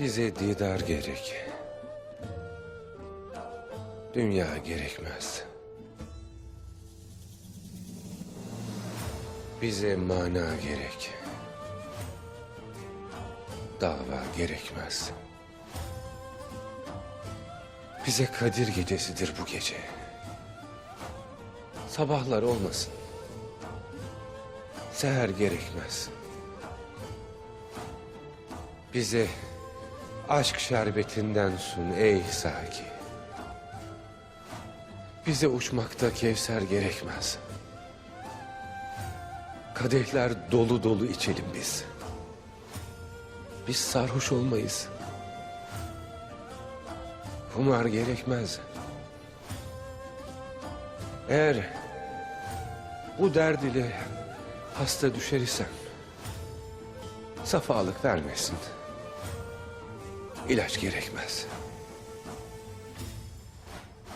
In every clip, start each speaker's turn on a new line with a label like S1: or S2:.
S1: Bize didar gerek. Dünya gerekmez. Bize mana gerek. Dava gerekmez. Bize Kadir gecesidir bu gece. Sabahlar olmasın. Seher gerekmez. Bize aşk şerbetinden sun ey Saki. Bize uçmakta kevser gerekmez. Kadehler dolu dolu içelim biz. Biz sarhoş olmayız. Kumar gerekmez. Eğer bu derd ile hasta düşer isem safalık vermesin. İlaç gerekmez.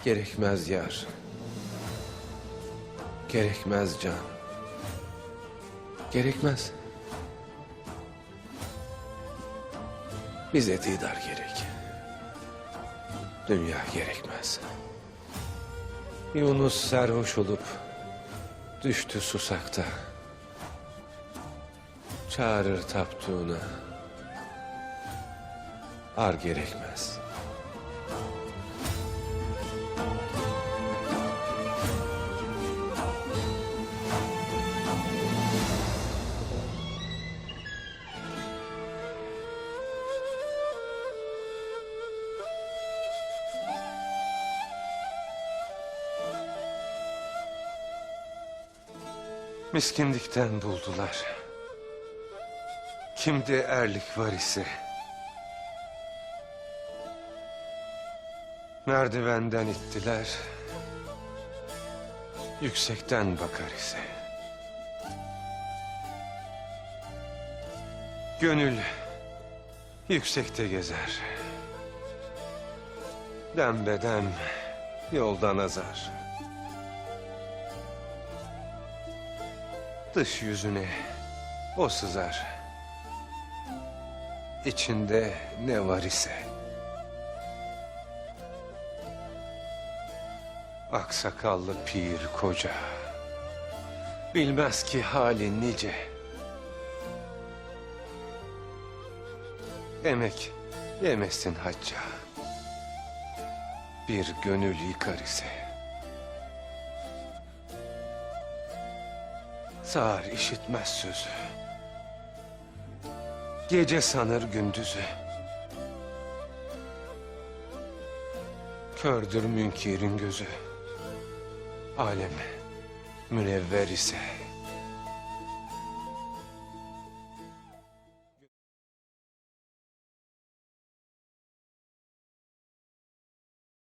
S1: Gerekmez yar. Gerekmez can. Gerekmez. Bize didar gerek. Dünya gerekmez. Yunus sarhoş olup düştü susakta. Çağırır taptuğuna. Ar gerekmez. Miskindikten buldular. Kimde erlik var ise. Merdivenden ittiler. Yüksekten bakar ise. Gönül yüksekte gezer. Dembedem yoldan azar. Dış yüzüne o sızar. İçinde ne var ise. Aksakallı pir koca. Bilmez ki hali nice. Emek yemesin hacca. Bir gönül yıkar ise. Sağır işitmez sözü. Gece sanır gündüzü. Kördür münkirin gözü. Alem münevver ise.